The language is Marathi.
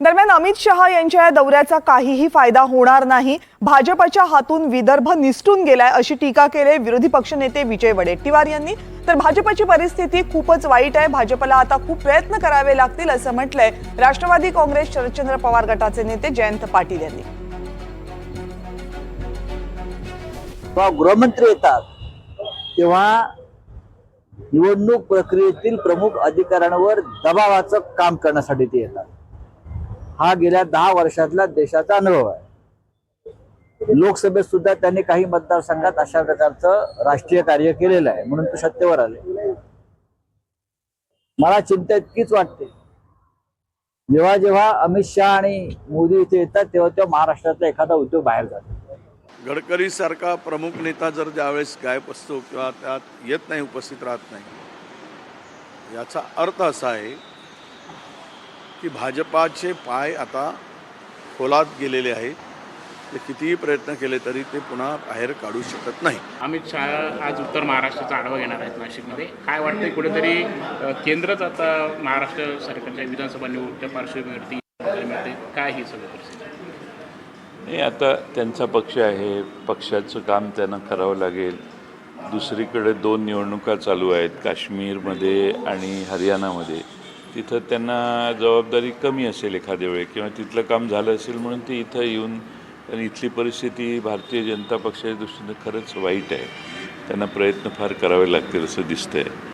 दरम्यान अमित शहा यांच्या या दौऱ्याचा काहीही फायदा होणार नाही. भाजपच्या हातून विदर्भ निसटून गेलाय अशी टीका केली विरोधी पक्षनेते विजय वडेट्टीवार यांनी तर भाजपची परिस्थिती खूपच वाईट आहे. भाजपला आता खूप प्रयत्न करावे लागतील असं म्हटलंय राष्ट्रवादी काँग्रेस शरदचंद्र पवार गटाचे नेते जयंत पाटील यांनी. गृहमंत्री येतात तेव्हा निवडणूक प्रक्रियेतील प्रमुख अधिकाऱ्यांवर दबावाचं काम करण्यासाठी ते येतात. हा गेल्या दहा वर्षातला देशाचा अनुभव आहे. लोकसभेत सुद्धा त्यांनी काही मतदारसंघात अशा प्रकारचं राष्ट्रीय कार्य केलेलं आहे म्हणून ते सत्तेवर आले. मला चिंता इतकीच वाटते. जेव्हा जेव्हा अमित शहा आणि मोदी इथे येतात तेव्हा तेव्हा महाराष्ट्रातला एखादा उद्योग बाहेर जातो. गडकरी सारखा प्रमुख नेता जर ज्यावेळेस गायब असतो किंवा त्यात येत नाही उपस्थित राहत नाही याचा अर्थ असा आहे की भाजपाचे पाय आता खोलात गेलेले आहेत. ते कितीही प्रयत्न केले तरी ते पुन्हा बाहेर काढू शकत नाही. अमित शहा आज उत्तर महाराष्ट्राचा आढावा घेणार आहेत नाशिकमध्ये. काय वाटतंय कुठेतरी केंद्रच आता महाराष्ट्र सरकारच्या विधानसभा निवडणुकीच्या पार्श्वभूमीवरती मिळते. काय ही सगळी परिस्थिती? नाही आता त्यांचा पक्ष आहे. पक्षाचं काम त्यांना करावं लागेल. दुसरीकडे दोन निवडणुका चालू आहेत. काश्मीरमध्ये आणि हरियाणामध्ये. तिथं त्यांना जबाबदारी कमी असेल एखाद्या वेळी किंवा तिथलं काम झालं असेल म्हणून ते इथं येऊन आणि इथली परिस्थिती भारतीय जनता पक्षाच्या दृष्टीनं खरंच वाईट आहे. त्यांना प्रयत्न फार करावे लागतील असं दिसतंय.